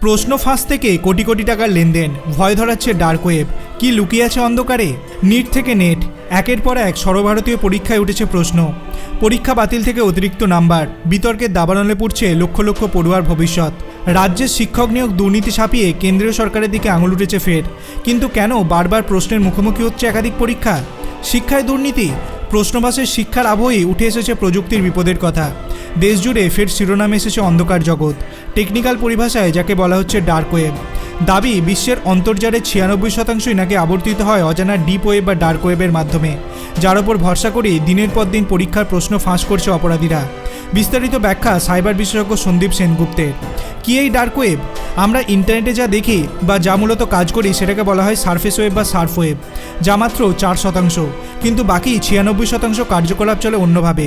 প্রশ্ন ফাঁস থেকে কোটি কোটি টাকার লেনদেন, ভয় ধরাচ্ছে ডার্ক ওয়েব। কি লুকিয়ে আছে অন্ধকারে? নিট থেকে নেট। একের পর এক সর্বভারতীয় পরীক্ষায় উঠেছে প্রশ্ন। পরীক্ষা বাতিল থেকে অতিরিক্ত নাম্বার। বিতর্কের দাবানলে পড়ছে লক্ষ লক্ষ পড়ুয়ার ভবিষ্যৎ। রাজ্যের শিক্ষক নিয়োগ দুর্নীতি ছাপিয়ে কেন্দ্রীয় সরকারের দিকে আঙুল উঠেছে ফের। কিন্তু কেন বারবার প্রশ্নের মুখোমুখি হচ্ছে একাধিক পরীক্ষা? শিক্ষায় দুর্নীতি? প্রশ্নবাসের শিক্ষার আবহেই উঠে এসেছে প্রযুক্তির বিপদের কথা। দেশজুড়ে ফের শিরোনামে এসেছে অন্ধকার জগৎ টেকনিক্যাল পরিভাষায় যাকে বলা হচ্ছে ডার্ক ওয়েব দাবি, বিশ্বের অন্তর্জালের ছিয়ানব্বই শতাংশই নাকি আবর্তিত হয় অজানা ডিপ ওয়েব বা ডার্ক ওয়েবের মাধ্যমে, যার ওপর ভরসা করে দিনের পর দিন পরীক্ষার প্রশ্ন ফাঁস করছে অপরাধীরা। বিস্তারিত ব্যাখ্যা সাইবার বিশেষজ্ঞ সন্দীপ সেনগুপ্তের। কি এই ডার্ক ওয়েব আমরা ইন্টারনেটে যা দেখি বা যা মূলত কাজ করি সেটাকে বলা হয় সার্ফেস ওয়েব বা সার্ফ ওয়েব যা মাত্র চার শতাংশ, কিন্তু বাকি ছিয়ানব্বই শতাংশ কার্যকলাপ চলে অন্যভাবে,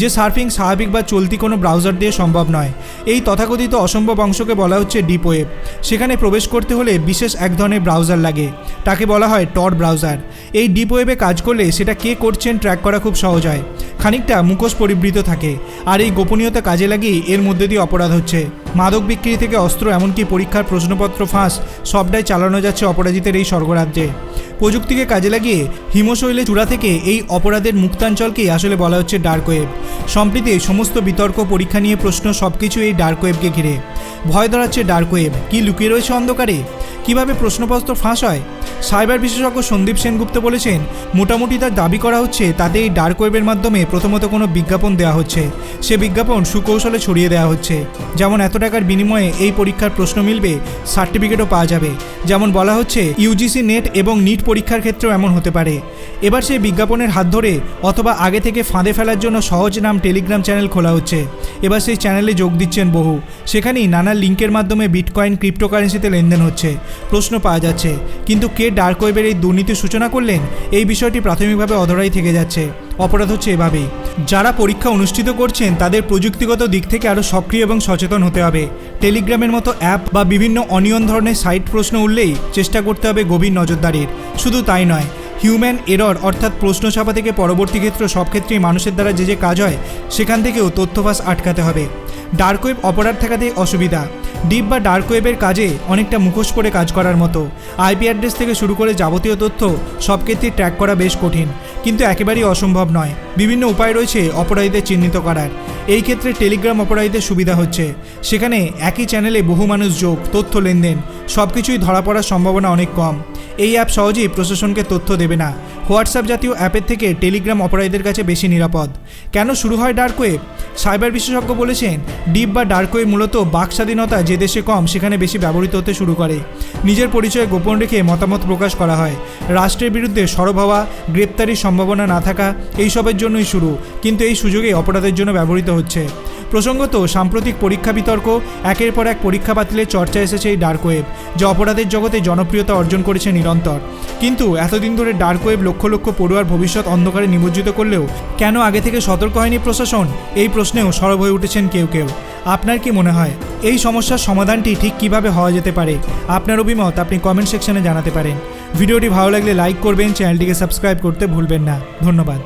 যে সার্ফিং স্বাভাবিক বা চলতি কোনো ব্রাউজার দিয়ে সম্ভব নয়। এই তথাকথিত অসম্ভব অংশকে বলা হচ্ছে ডিপ ওয়েব সেখানে প্রবেশ করতে হলে বিশেষ এক ধরনের ব্রাউজার লাগে, তাকে বলা হয় টর ব্রাউজার এই ডিপ ওয়েবে কাজ করলে সেটা কে করছেন ট্র্যাক করা খুব সহজ হয়। খানিকটা মুখোশ পরিবৃত থাকে, আর এই গোপনীয়তা কাজে লাগিয়ে এর মধ্যে দিয়ে অপরাধ হচ্ছে। মাদক বিক্রি থেকে অস্ত্র এমনকি পরীক্ষার প্রশ্নপত্র, ফাঁস, সবটাই চালানো যাচ্ছে অপরাজিতের এই স্বর্গরাজ্যে। প্রযুক্তিকে কাজে লাগিয়ে হিমশৈলে চূড়া থেকে এই অপরাধের মুক্তাঞ্চলকেই আসলে বলা হচ্ছে ডার্ক ওয়েব সম্প্রতি সমস্ত বিতর্ক, পরীক্ষা নিয়ে প্রশ্ন সব কিছু এই ডার্ক ওয়েবকে ঘিরে। ভয় ধরাচ্ছে ডার্ক ওয়েব কি লুকিয়ে রয়েছে অন্ধকারে? কীভাবে প্রশ্নপত্র ফাঁস হয়? সাইবার বিশেষজ্ঞ সন্দীপ সেনগুপ্ত বলেছেন, মোটামুটি তার দাবি করা হচ্ছে তাতে এই ডার্ক ওয়েবের মাধ্যমে প্রথমত কোনো বিজ্ঞাপন দেওয়া হচ্ছে। সে বিজ্ঞাপন সুকৌশলে ছড়িয়ে দেওয়া হচ্ছে। যেমন এত টাকার বিনিময়ে এই পরীক্ষার প্রশ্ন মিলবে, সার্টিফিকেটও পাওয়া যাবে। যেমন বলা হচ্ছে, ইউজিসি নেট এবং নিট পরীক্ষার ক্ষেত্রেও এমন হতে পারে। এবার সেই বিজ্ঞাপনের হাত ধরে অথবা আগে থেকে ফাঁদে ফেলার জন্য সহজ নাম টেলিগ্রাম চ্যানেল খোলা হচ্ছে। এবার সেই চ্যানেলে যোগ দিচ্ছেন বহু। সেখানেই নানা লিঙ্কের মাধ্যমে বিটকয়েন ক্রিপ্টোকারেন্সিতে লেনদেন হচ্ছে। প্রশ্ন পাওয়া যাচ্ছে, কিন্তু কে ডার্ক ওয়েবের এই দুর্নীতির সূচনা করলেন? এই বিষয়টি প্রাথমিকভাবে অধরাই থেকে যাচ্ছে। অপরাধ হচ্ছে এভাবেই। যারা পরীক্ষা অনুষ্ঠিত করছেন, তাদের প্রযুক্তিগত দিক থেকে আরও সক্রিয় এবং সচেতন হতে হবে। টেলিগ্রামের মতো অ্যাপ বা বিভিন্ন অনিয়ন ধরনের সাইট প্রশ্ন উঠলেই চেষ্টা করতে হবে গভীর নজরদারির। শুধু তাই নয় হিউম্যান এরর অর্থাৎ প্রশ্ন ছাপা থেকে পরবর্তী ক্ষেত্রে সব ক্ষেত্রেই মানুষের দ্বারা যে যে কাজ হয়, সেখান থেকেও তথ্যফাঁস আটকাতে হবে। ডার্ক ওয়েব অপরাধ ঠেকাতে অসুবিধা। ডিপ বা ডার্ক ওয়েবের কাজে অনেকটা মুখোশ করে কাজ করার মতো। আইপি অ্যাড্রেস থেকে শুরু করে যাবতীয় তথ্য সব ক্ষেত্রেই ট্র্যাক করা বেশ কঠিন, কিন্তু একেবারেই অসম্ভব নয়। বিভিন্ন উপায় রয়েছে অপরাধীদের চিহ্নিত করার। এই ক্ষেত্রে টেলিগ্রাম অপরাধীদের সুবিধা হচ্ছে। সেখানে একই চ্যানেলে বহু মানুষ যোগ, তথ্য লেনদেন সব কিছুই ধরা পড়ার সম্ভাবনা অনেক কম। এই অ্যাপ সহজেই প্রশাসনকে তথ্য দেবে না। হোয়াটসঅ্যাপ জাতীয় অ্যাপের থেকে টেলিগ্রাম অপরাধীদের কাছে বেশি নিরাপদ। কেন শুরু হয় ডার্ক ওয়েব সাইবার বিশেষজ্ঞ বলেছেন ডিপ বা ডার্ক ওয়েব মূলত বাক স্বাধীনতা যে দেশে কম, সেখানে বেশি ব্যবহৃত হতে শুরু করে। নিজের পরিচয় গোপন রেখে মতামত প্রকাশ করা হয়। রাষ্ট্রের বিরুদ্ধে সরব হওয়া, গ্রেপ্তারির সম্ভাবনা না থাকা, এইসবের জন্যই শুরু। কিন্তু এই সুযোগে অপরাধের জন্য ব্যবহৃত হচ্ছে। প্রসঙ্গত, সাম্প্রতিক পরীক্ষা বিতর্ক, একের পর এক পরীক্ষা বাতিলের চর্চা এসেছে এই ডার্ক ওয়েব, যা অপরাধের জগতে জনপ্রিয়তা অর্জন করেছে নিরন্তর। কিন্তু এতদিন ধরে ডার্ক ওয়েব লক্ষ লক্ষ পড়ুয়ার ভবিষ্যৎ অন্ধকারে নিমজ্জিত করলেও কেন আগে থেকে সতর্ক হয়নি প্রশাসন? এই প্রশ্নেও সরব হয়ে উঠেছেন কেউ কেউ। আপনার কি মনে হয়? এই সমস্যার সমাধানটি ঠিক কীভাবে হওয়া যেতে পারে? আপনার অভিমত আপনি কমেন্ট সেকশনে জানাতে পারেন। ভিডিওটি ভালো লাগলে লাইক করবেন, চ্যানেলটিকে সাবস্ক্রাইব করতে ভুলবেন না। ধন্যবাদ।